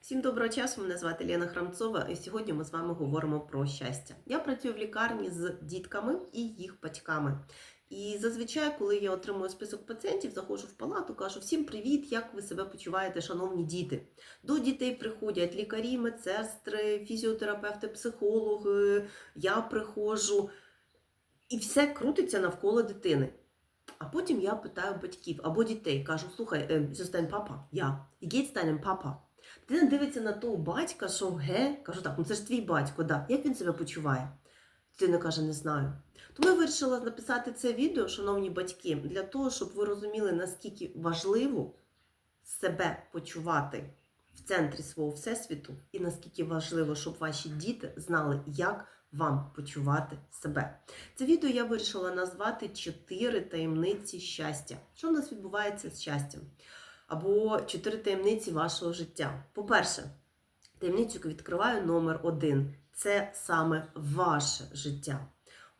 Всім доброго часу, мене звати Лена Храмцова, і сьогодні ми з вами говоримо про щастя. Я працюю в лікарні з дітками і їх батьками. І зазвичай, коли я отримую список пацієнтів, заходжу в палату, кажу: всім привіт, як ви себе почуваєте, шановні діти. До дітей приходять лікарі, медсестри, фізіотерапевти, психологи. Я приходжу, і все крутиться навколо дитини. А потім я питаю батьків або дітей, кажу: слухай, зостань папа, я. І геть станем папа. Дитина дивиться на того батька, що ге, кажу, так, ну це ж твій батько, да. як він себе почуває? Дитина каже, не знаю. Тому я вирішила написати це відео, шановні батьки, для того, щоб ви розуміли, наскільки важливо себе почувати в центрі свого всесвіту, і наскільки важливо, щоб ваші діти знали, як вам почувати себе. Це відео я вирішила назвати Чотири таємниці щастя. Що в нас відбувається з щастям? Або чотири таємниці вашого життя. По-перше, таємницю відкриваю номер один це саме ваше життя.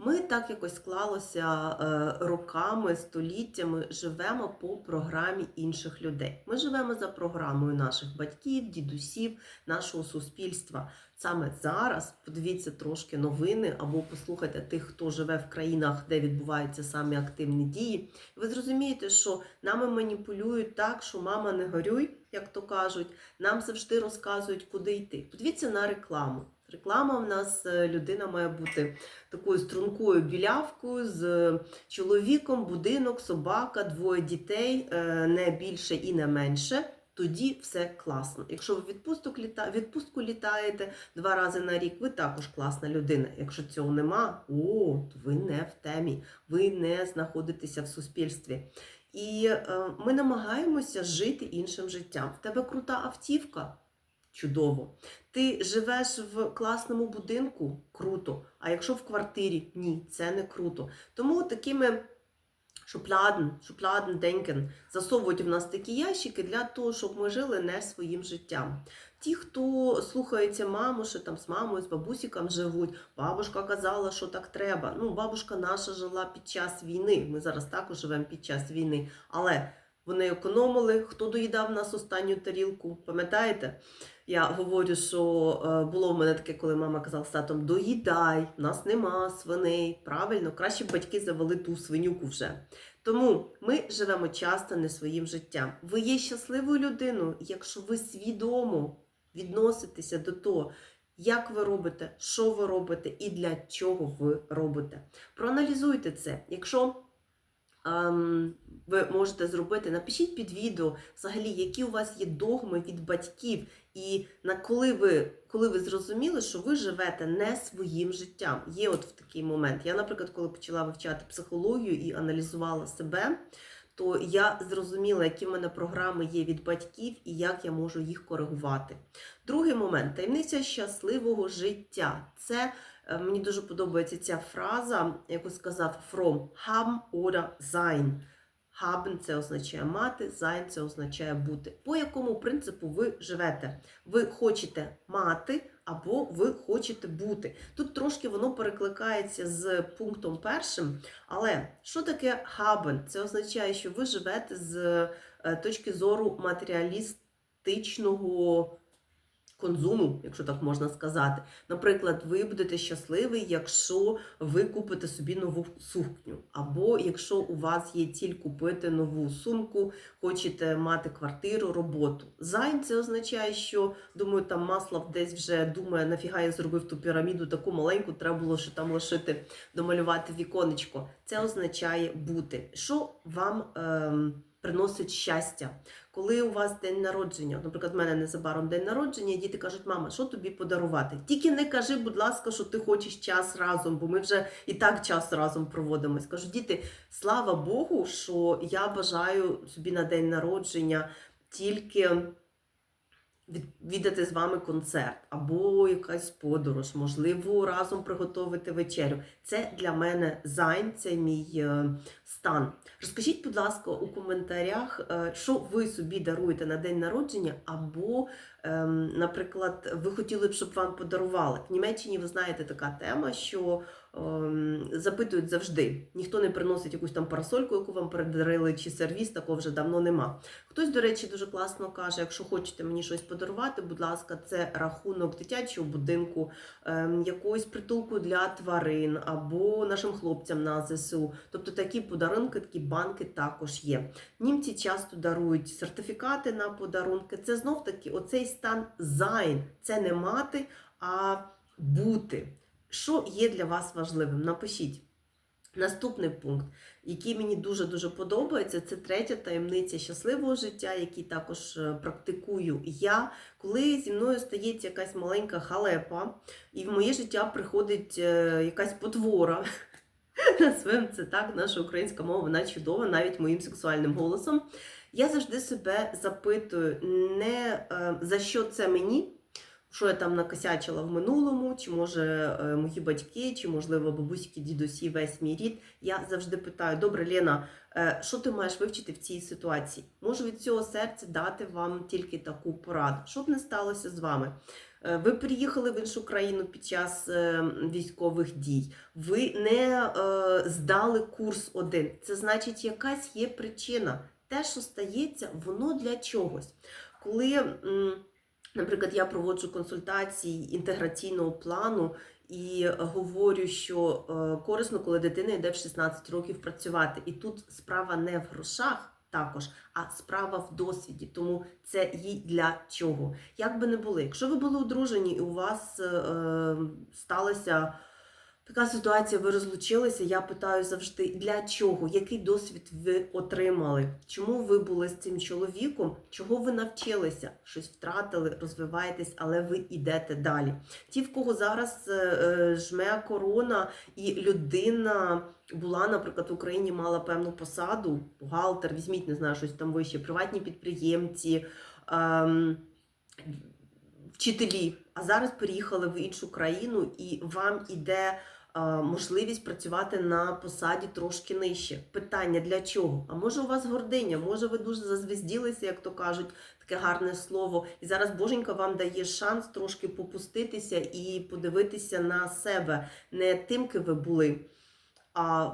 Ми так якось склалося е, роками, століттями живемо по програмі інших людей. Ми живемо за програмою наших батьків, дідусів, нашого суспільства. Саме зараз подивіться трошки новини або послухайте тих, хто живе в країнах, де відбуваються самі активні дії. Ви зрозумієте, що нами маніпулюють так, що мама не горюй, як то кажуть. Нам завжди розказують, куди йти. Подивіться на рекламу. Реклама в нас е, людина має бути такою стрункою білявкою з чоловіком, будинок, собака, двоє дітей, е, не більше і не менше. Тоді все класно. Якщо ви відпусток літа... відпустку літаєте два рази на рік, ви також класна людина. Якщо цього нема, о, ви не в темі, ви не знаходитеся в суспільстві. І е, ми намагаємося жити іншим життям. В тебе крута автівка. Чудово. Ти живеш в класному будинку круто. А якщо в квартирі ні, це не круто. Тому такими шупладен, шупладен денкен засовують в нас такі ящики для того, щоб ми жили не своїм життям. Ті, хто слухається маму, що там з мамою, з бабусіком живуть, бабушка казала, що так треба. Ну, бабушка наша жила під час війни. Ми зараз також живемо під час війни. Але вони економили. Хто доїдав нас останню тарілку? Пам'ятаєте? Я говорю, що е, було в мене таке, коли мама казала з татом: доїдай, нас нема свиней. Правильно, краще б батьки завели ту свинюку вже. Тому ми живемо часто не своїм життям. Ви є щасливою людиною, якщо ви свідомо відноситеся до того, як ви робите, що ви робите і для чого ви робите. Проаналізуйте це. Якщо ви можете зробити, напишіть під відео, взагалі, які у вас є догми від батьків, і на коли ви, коли ви зрозуміли, що ви живете не своїм життям. Є от в такий момент. Я, наприклад, коли почала вивчати психологію і аналізувала себе, то я зрозуміла, які в мене програми є від батьків і як я можу їх коригувати. Другий момент таємниця щасливого життя. Це мені дуже подобається ця фраза, яку сказав From haben oder sein. Haben – це означає мати, sein – це означає бути. По якому принципу ви живете? Ви хочете мати або ви хочете бути. Тут трошки воно перекликається з пунктом першим. Але що таке haben? Це означає, що ви живете з е, точки зору матеріалістичного конзуму, якщо так можна сказати. Наприклад, ви будете щасливий, якщо ви купите собі нову сукню, або якщо у вас є ціль купити нову сумку, хочете мати квартиру, роботу. Зайн це означає, що думаю, там Маслов десь вже думає, нафіга я зробив ту піраміду таку маленьку, треба було ще там лишити, домалювати віконечко. Це означає бути. Що вам ем, приносить щастя? Коли у вас день народження, наприклад, в мене незабаром день народження, діти кажуть, мама, що тобі подарувати? Тільки не кажи, будь ласка, що ти хочеш час разом, бо ми вже і так час разом проводимось. Кажу, діти, слава Богу, що я бажаю собі на день народження тільки від- віддати з вами концерт або якась подорож, можливо, разом приготувати вечерю. Це для мене зайн, це мій е, стан. Розкажіть, будь ласка, у коментарях, е, що ви собі даруєте на день народження, або Ем, Наприклад, ви хотіли б, щоб вам подарували. В Німеччині ви знаєте така тема, що запитують завжди. Ніхто не приносить якусь там парасольку, яку вам передарили, чи сервіс, такого вже давно нема. Хтось, до речі, дуже класно каже: якщо хочете мені щось подарувати, будь ласка, це рахунок дитячого будинку, ем, якогось притулку для тварин або нашим хлопцям на ЗСУ. Тобто такі подарунки, такі банки також є. Німці часто дарують сертифікати на подарунки. Це знов таки оцей стан зайн. Це не мати, а бути. Що є для вас важливим? Напишіть. Наступний пункт, який мені дуже-дуже подобається, це третя таємниця щасливого життя, який також е, практикую я. Коли зі мною стається якась маленька халепа, і в моє життя приходить е, якась потвора. Назвемо це так, наша українська мова вона чудова, навіть моїм сексуальним голосом. Я завжди себе запитую, не е, за що це мені, що я там накосячила в минулому, чи може е, мої батьки, чи можливо бабуськи, дідусі, весь мій рід. Я завжди питаю: добре, Лена, е, що ти маєш вивчити в цій ситуації? Можу від цього серця дати вам тільки таку пораду, що б не сталося з вами. Е, Ви приїхали в іншу країну під час військових дій. Ви не здали курс один. Це значить, якась є причина. Те, що стається, воно для чогось. Коли, наприклад, я проводжу консультації інтеграційного плану і говорю, що е, корисно, коли дитина йде в 16 років працювати. І тут справа не в грошах. Також, а справа в досвіді, тому це їй для чого. Як би не були, якщо ви були одружені і у вас е, е, сталася така ситуація, ви розлучилися, я питаю завжди, для чого, який досвід ви отримали, чому ви були з цим чоловіком, чого ви навчилися, щось втратили, розвиваєтесь, але ви йдете далі. Ті, в кого зараз е, е, жме корона, і людина була, наприклад, в Україні мала певну посаду, бухгалтер, візьміть, не знаю, щось там вище, приватні підприємці. ем, Вчителі, а зараз переїхали в іншу країну, і вам іде можливість працювати на посаді трошки нижче. Питання для чого? А може у вас гординя? Може ви дуже зазвізділися, як то кажуть, таке гарне слово. І зараз Боженька вам дає шанс трошки попуститися і подивитися на себе, не тим, ким ви були, а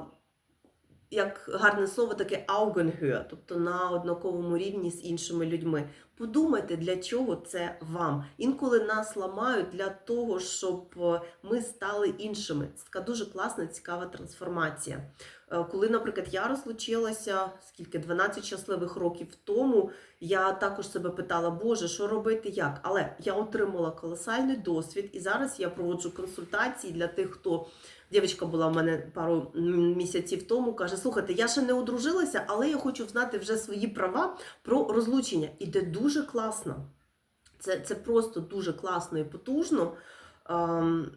як гарне слово, таке Augenhöhe, тобто на однаковому рівні з іншими людьми. Подумайте, для чого це вам. Інколи нас ламають для того, щоб е, ми стали іншими. Це така дуже класна, цікава трансформація. Е, Коли, наприклад, я розлучилася скільки 12 щасливих років тому, я також себе питала, Боже, що робити, як? Але я отримала колосальний досвід, і зараз я проводжу консультації для тих, хто Дівчинка була в мене пару місяців тому, каже: слухайте, я ще не одружилася, але я хочу знати вже свої права про розлучення. Іде дуже класно. Це, це просто дуже класно і потужно. Ем,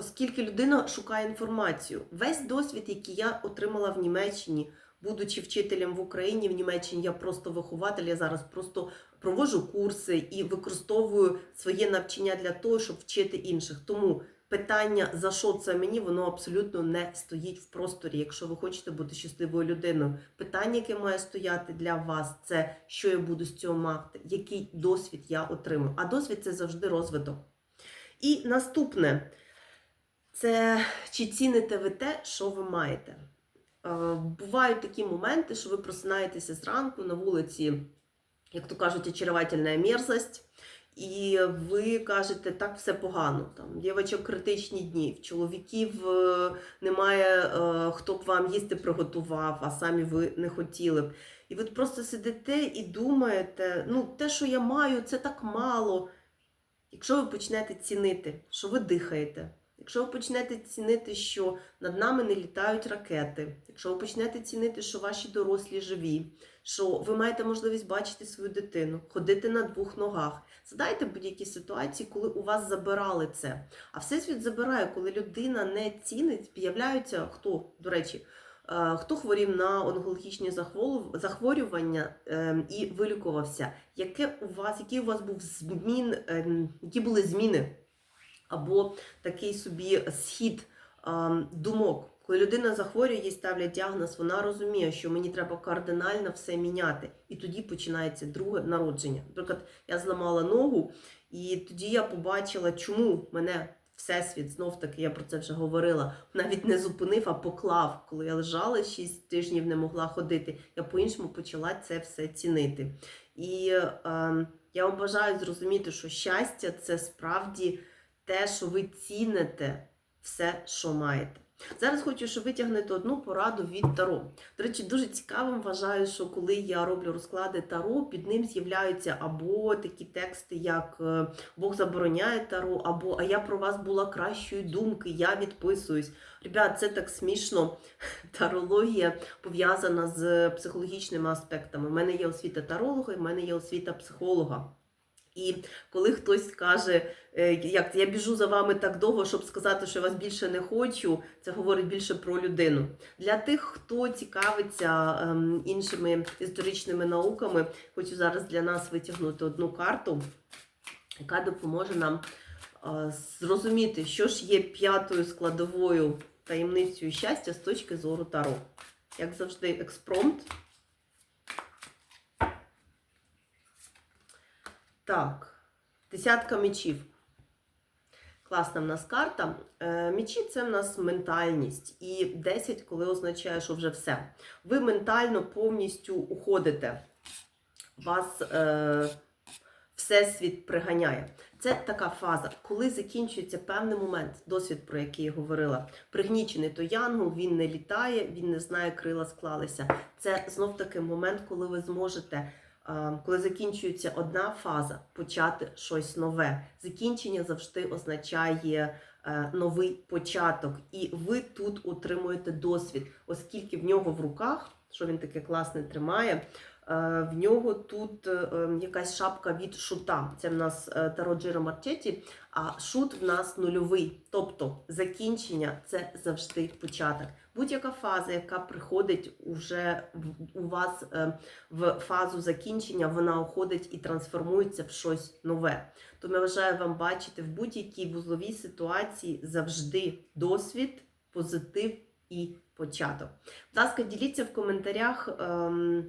Оскільки людина шукає інформацію, весь досвід, який я отримала в Німеччині, будучи вчителем в Україні, в Німеччині я просто вихователь, я зараз просто проводжу курси і використовую своє навчання для того, щоб вчити інших. Тому питання, за що це мені, воно абсолютно не стоїть в просторі, якщо ви хочете бути щасливою людиною. Питання, яке має стояти для вас, це що я буду з цього мати, який досвід я отримую. А досвід це завжди розвиток. І наступне це чи ціните ви те, що ви маєте. Е, Бувають такі моменти, що ви просинаєтеся зранку на вулиці, як то кажуть, очаровательна мерзость. І ви кажете, так все погано. Там дівчаток критичні дні, в чоловіків е, немає е, хто б вам їсти приготував, а самі ви не хотіли б. І ви просто сидите і думаєте, ну те, що я маю, це так мало. Якщо ви почнете цінити, що ви дихаєте, якщо ви почнете цінити, що над нами не літають ракети, якщо ви почнете цінити, що ваші дорослі живі, що ви маєте можливість бачити свою дитину, ходити на двох ногах. Задайте будь-які ситуації, коли у вас забирали це. А всесвіт забирає, коли людина не цінить, з'являються хто, до речі, е, хто хворів на онкологічні захворювання ем, і вилікувався. Яке у вас, який у вас був змін, ем, які були зміни? Або такий собі схід думок, Коли людина захворює, їй ставлять діагноз, вона розуміє, що мені треба кардинально все міняти. І тоді починається друге народження. Наприклад, я зламала ногу, і тоді я побачила, чому мене Всесвіт, знов таки, я про це вже говорила, навіть не зупинив, а поклав. Коли я лежала 6 тижнів, не могла ходити, я по-іншому почала це все цінити. І е, я вам бажаю зрозуміти, що щастя це справді те, що ви ціните все, що маєте. Зараз хочу, щоб витягнути одну пораду від Таро. До речі, дуже цікавим вважаю, що коли я роблю розклади Таро, під ним з'являються або такі тексти, як е, Бог забороняє Таро, або А я про вас була кращої думки, я відписуюсь. Ребят, це так смішно. Тарологія пов'язана з психологічними аспектами. У мене є освіта таролога, і в мене є освіта психолога. І коли хтось скаже, е, як я біжу за вами так довго, щоб сказати, що я вас більше не хочу, це говорить більше про людину. Для тих, хто цікавиться ем, іншими історичними науками, хочу зараз для нас витягнути одну карту, яка допоможе нам е, зрозуміти, що ж є п'ятою складовою таємницею щастя з точки зору Таро. Як завжди, експромт. Так, десятка мечів. Класна в нас карта. Е, Мечі це в нас ментальність. І 10, коли означає, що вже все. Ви ментально повністю уходите. Вас е, всесвіт приганяє. Це така фаза, коли закінчується певний момент, досвід, про який я говорила. Пригнічений то янгол, він не літає, він не знає, крила склалися. Це знов таки момент, коли ви зможете. Е, Коли закінчується одна фаза, почати щось нове. Закінчення завжди означає е, новий початок, і ви тут отримуєте досвід, оскільки в нього в руках, що він таке класне тримає, е, в нього тут е, е, якась шапка від шута. Це в нас Таро Джиро Марчеті, а шут в нас нульовий. Тобто закінчення це завжди початок. Будь-яка фаза, яка приходить уже у вас е, в фазу закінчення, вона уходить і трансформується в щось нове. Тому я вважаю вам бачити в будь-якій вузловій ситуації завжди досвід, позитив і початок. Будь ласка, діліться в коментарях. ем,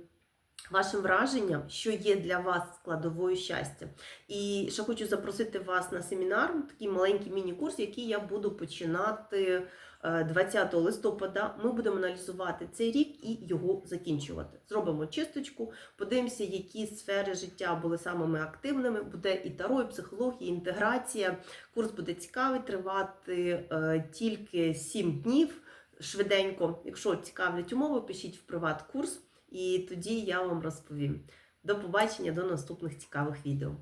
Вашим враженням, що є для вас складовою щастя. І ще хочу запросити вас на семінар, такий маленький міні-курс, який я буду починати 20 листопада. Ми будемо аналізувати цей рік і його закінчувати. Зробимо чисточку, подивимося, які сфери життя були самими активними. Буде і таро, і психологія, і інтеграція. Курс буде цікавий, тривати е, тільки 7 днів. Швиденько, якщо цікавлять умови, пишіть в приват курс, і тоді я вам розповім. До побачення, до наступних цікавих відео.